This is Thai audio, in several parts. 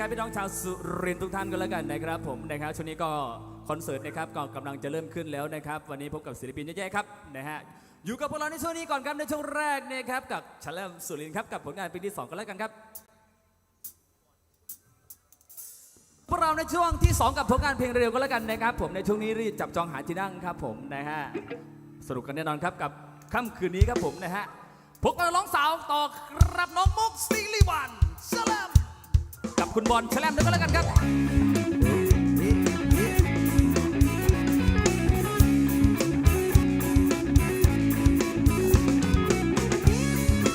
ครับพี่น้องชาวสุรินทุกท่านกันแล้วกันนะครับผมนะครับช่วงนี้ก็คอนเสิร์ตนะครับก็กำลังจะเริ่มขึ้นแล้วนะครับ วันนี้พบกับศิลปินเยอะแยะครับนะฮะอยู่กับพวกเราในช่วงนี้ก่อนครับในช่วงแรกนะครับกับชาแลมสุรินครับกับผลงานปีที่สองกันแล้วกันครับพวกเราในช่วงที่ 2 กับผลงานเพลงเร็วก็แล้วกันนะครับ ผมในช่วงนี้รีบจับจองหาที่นั่งครับผมนะฮะสรุปกันแน่นอนครับกับค่ำคืนนี้ครับผมนะฮะพวกเราร้องสาวต่อครับน้องมุกซิลิวันชแลม คุณบอลชแลมด้วยก็แล้วกันครับ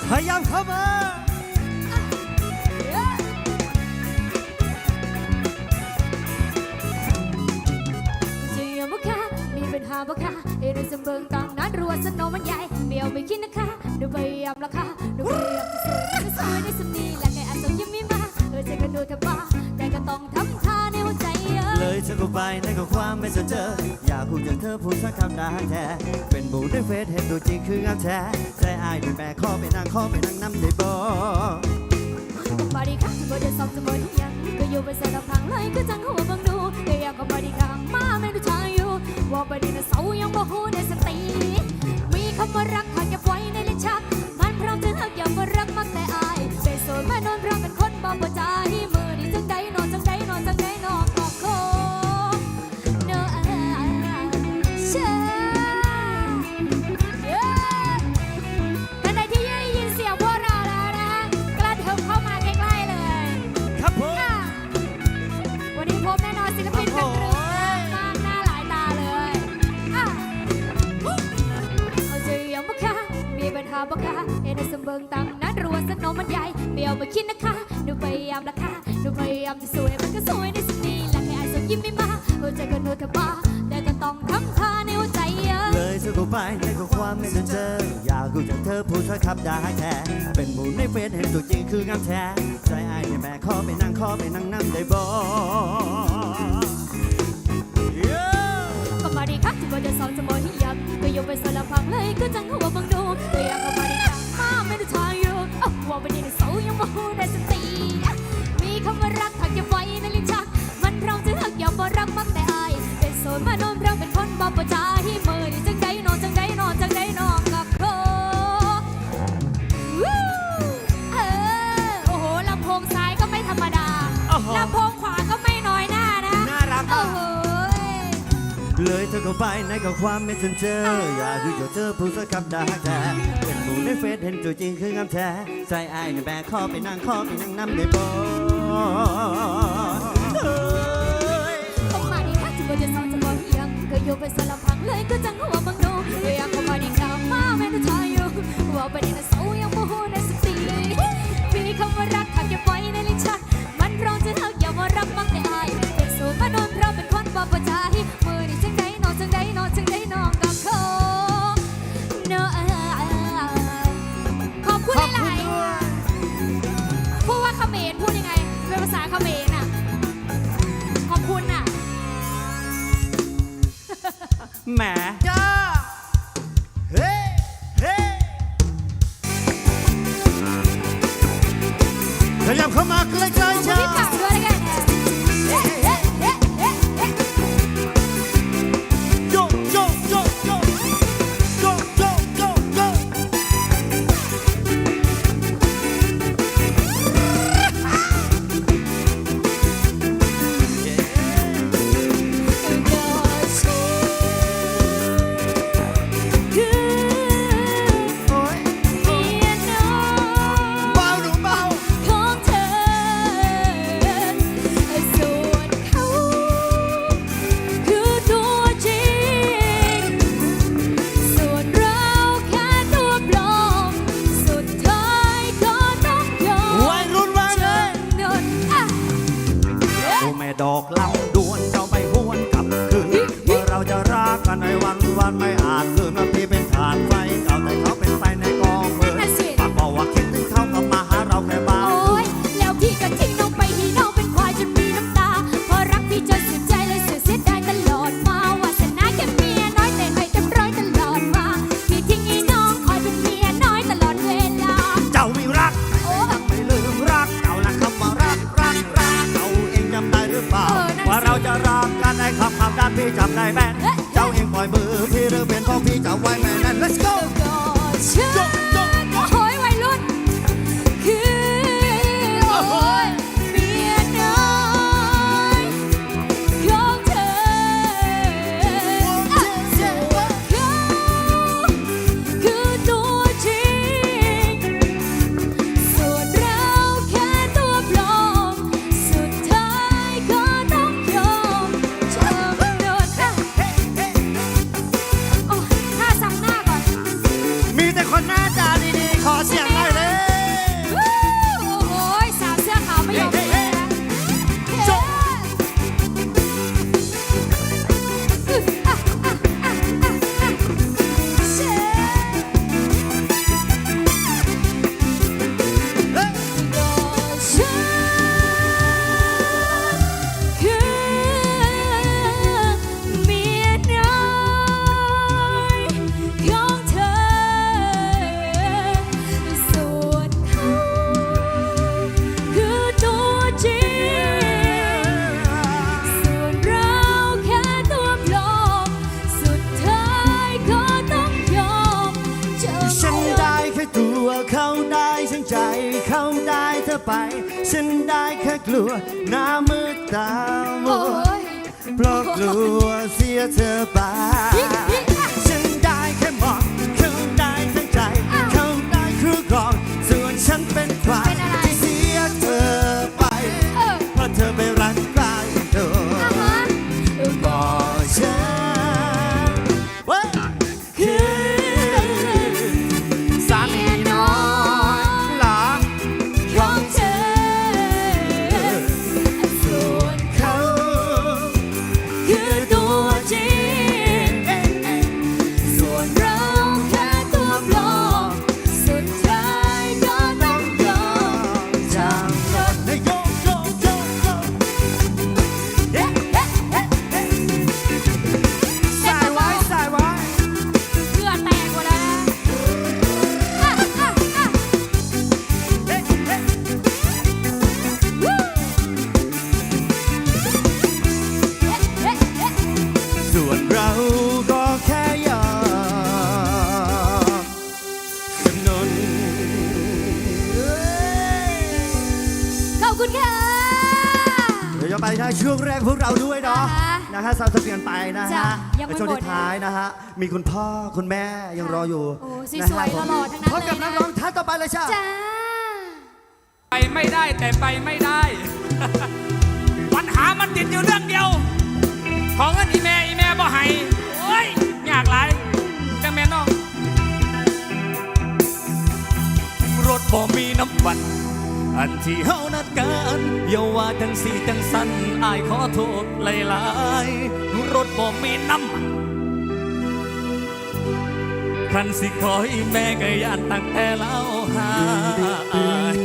พยายามเข้ามาจะยังบ่ค่ะมีปัญหาบ่ค่ะเอเดนสมเบิงต่างนั้นรัวสนอมันใหญ่เบี้ยวไม่คิดนะคะดูพยายามละค่ะดูพยายามจะสวยจะสวยในสำนี เธอก็ไปในก็ความไม่สนเจอ อยากพูดอย่างเธอพูดสักคำได้แท้เป็นบูได้เฟซเห็นตัวจริงคืองามแท้ใจอายเป็นแม่ข้อไปนั่งข้อไปนั่งน้ำได้บ่มาดีค่ะที่บ่ได้สอบจะบ่ที่ยังก็อยู่เป็นสารพังเลยก็จังหัวบังดูก็อยากก็มาดีคังมาไม่ดูชายอยู่ว่าประเด็นเสายังบ่หูในสติ แต่ก็ต้องทำท่าในหัวใจเยอะ เลยเธอก็ไปในก็ความไม่สนเจอ อยากพูดอย่างเธอพูดสักคำได้แท้เป็นบูในเฟซเห็นตัวจริงคืองามแท้ใจอายเป็นแม่ข้อไปนั่งข้อไปนั่งน้ำได้บ่ก็มาดีค่ะที่ว่าจะสอนจะบอกที่ยักก็ยกไปสารพังเลยก็จังหัวบังดูก็อยากก็มาดีค่ะมาไม่ได้ทางอยู่อ้าวว่าวันนี้เสายังบ่ฮู้ได้สติมีคำว่ารักถักเก็บไว้ในลิ้นชักมันพร้อมจะหักอย่าบ่รักมักแต่อา บ่ประจาที่มือนี่จังใดนอนจังใดนอนจังใดนอนกับโควู้เออโอ้โหลำโพงซ้ายก็ไม่ธรรมดาโอ้โห ลำโพงขวาก็ไม่น้อยหน้านะน่ารักโอ้มาก โหเลยเธอก็ไปในก็ความไม่สนเจออยากคือเธอพูดสักคำได้แท้เป็นบูในเฟซเห็นตัวจริงคืองามแท้ใจอายในแบกข้อไปนั่งข้อไปนั่งน้ำได้บ่เอียงก็อยู่เป็นสลับพังเลยก็จังหัวบังดูก็อยากเข้ามาดีค่ะมาแม่ดูทายอยู่ว่าประเด็น แหม ไป ฉันได้แค่กลัวหน้ามืดตามัวเพราะกลัวเสียเธอไปูก็แค่อยากนนขอบคุณค่ะ เดี๋ยวจะไปนะช่วงแรกพวกเราด้วยเนาะนะฮะสาวสะเปียนไปนะจ้ะฮะไม่ในช่วงหมดที่ท้ายนะฮะมีคุณพ่อคุณแม่ยังรออยู่นะฮะผมหอๆพบกับนักร้องท่านต่อไปเลยจ้า จ้า ไปไม่ได้แต่ไปไม่ได้ ปัญหามันติดอยู่เรื่องเดียว ของอันนี้ บ่มีน้ำปัน อันที่เฮานัดกันอย่าว่าจังสีจังสันอายขอโทษหลายๆรถบ่มีน้ำมันคันสิคอยแม่ก็ย่านตั้งแต่เล่าหาย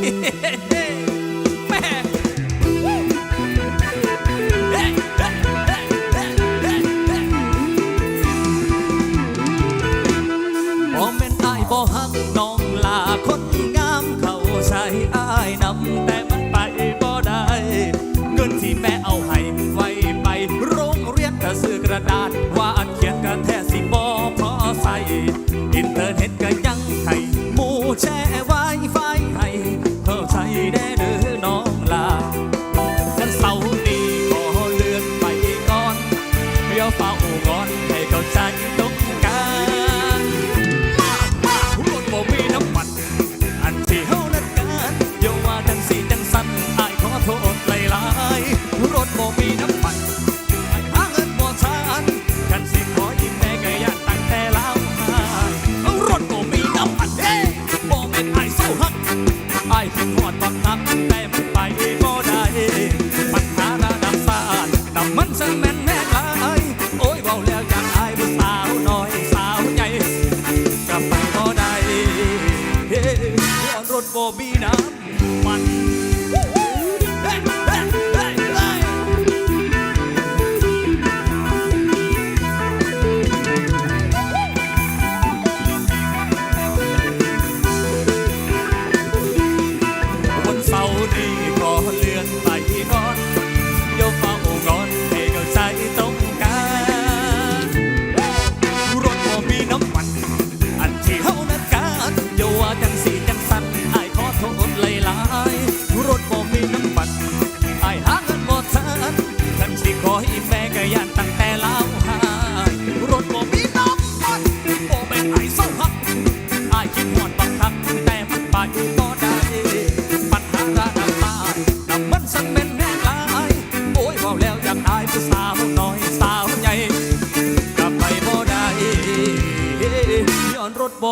โบบีน้ำมัน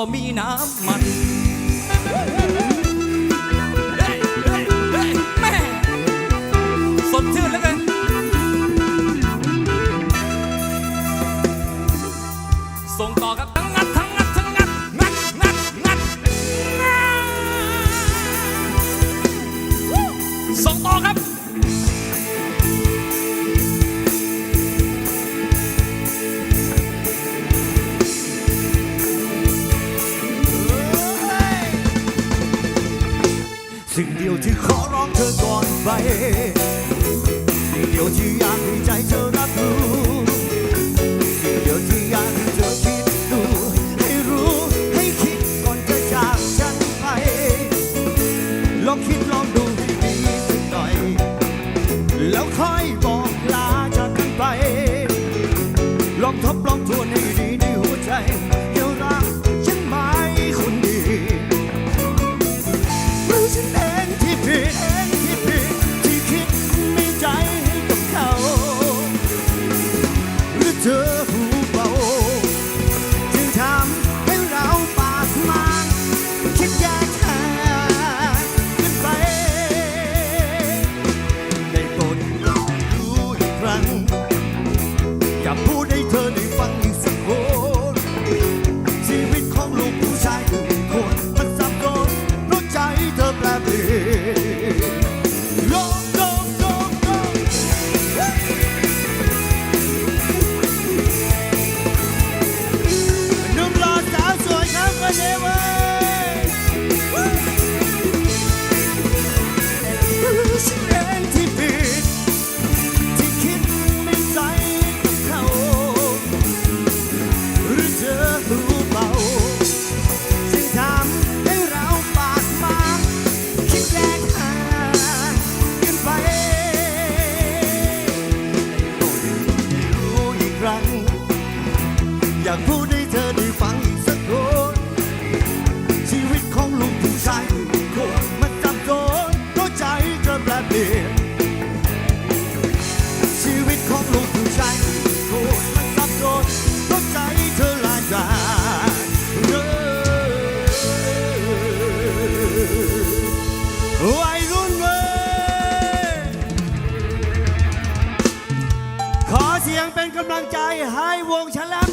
me in ที่ขอร้องเธอก่อนไปเดียวที่อยากให้ใจเธอรับรู้ำลังใจให้วงฉัล้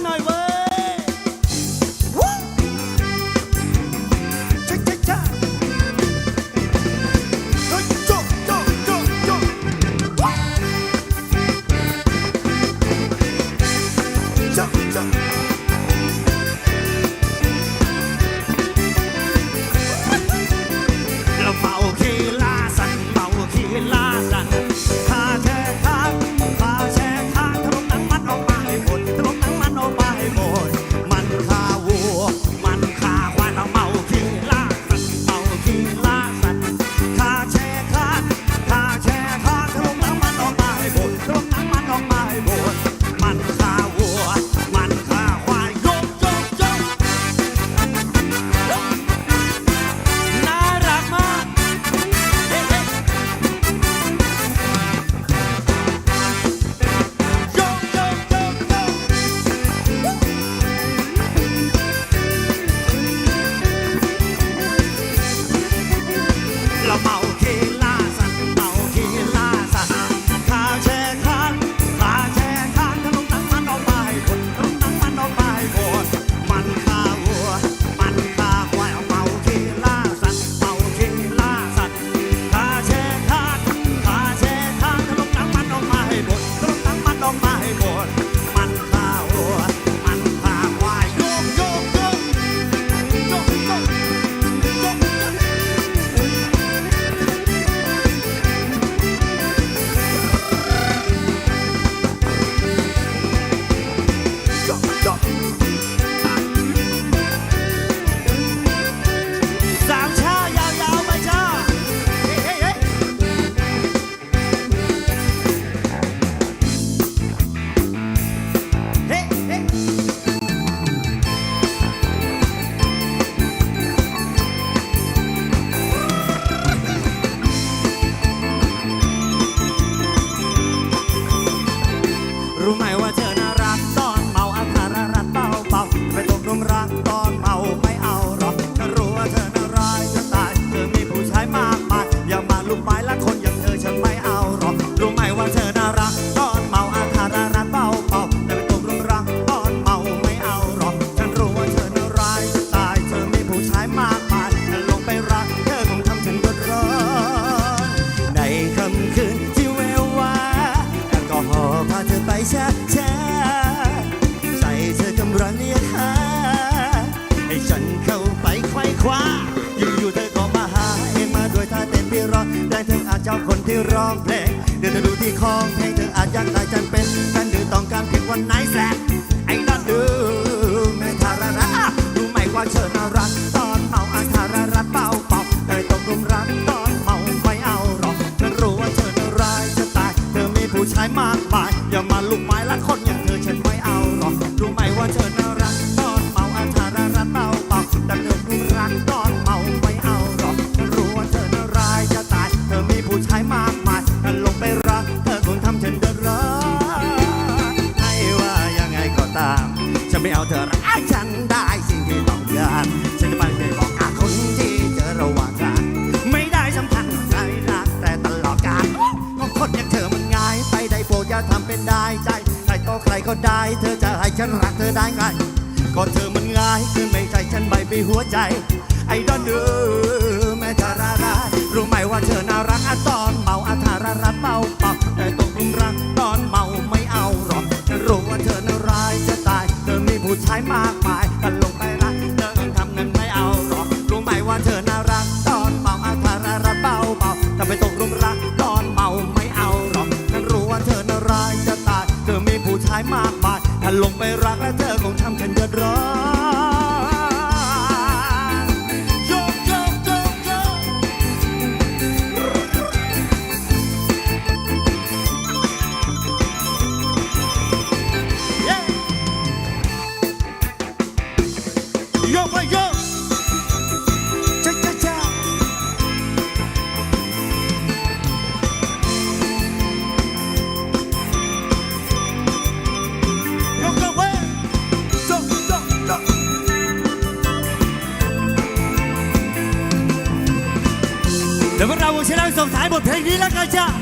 หัวใจ นะส่งท้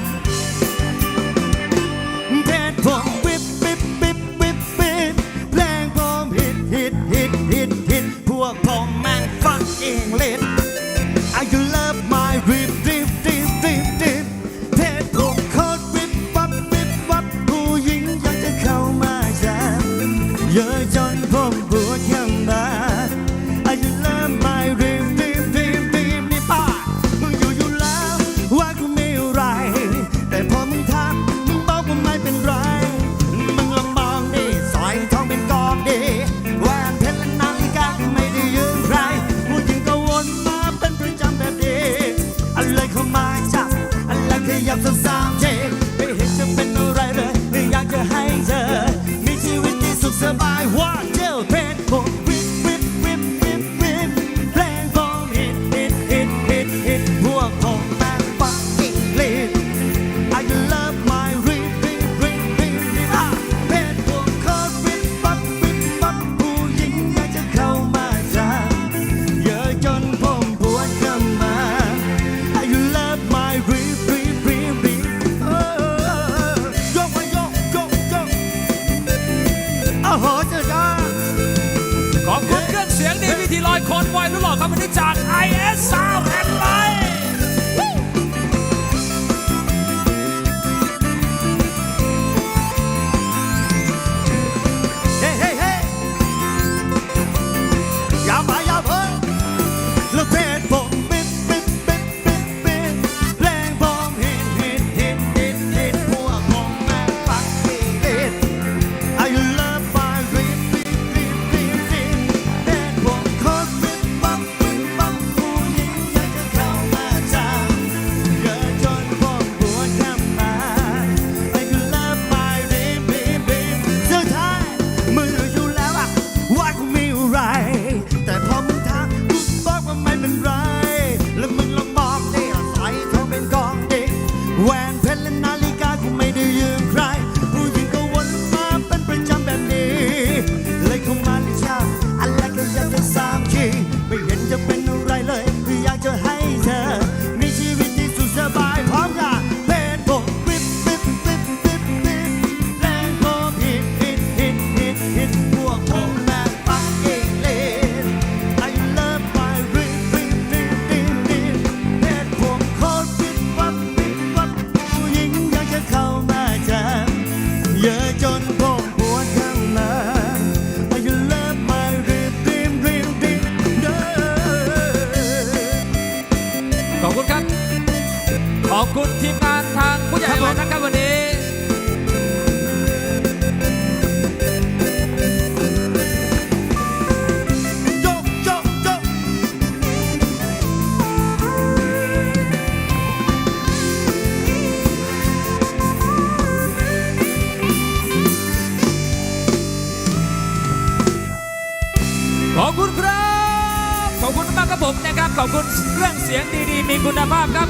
คุณภาพครับ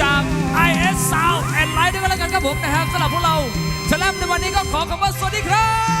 จาก IS Sound and Light ด้วยกันแล้วกันครับผมนะครับสำหรับพวกเราแชลมในวันนี้ก็ขอคำว่าสวัสดีครับ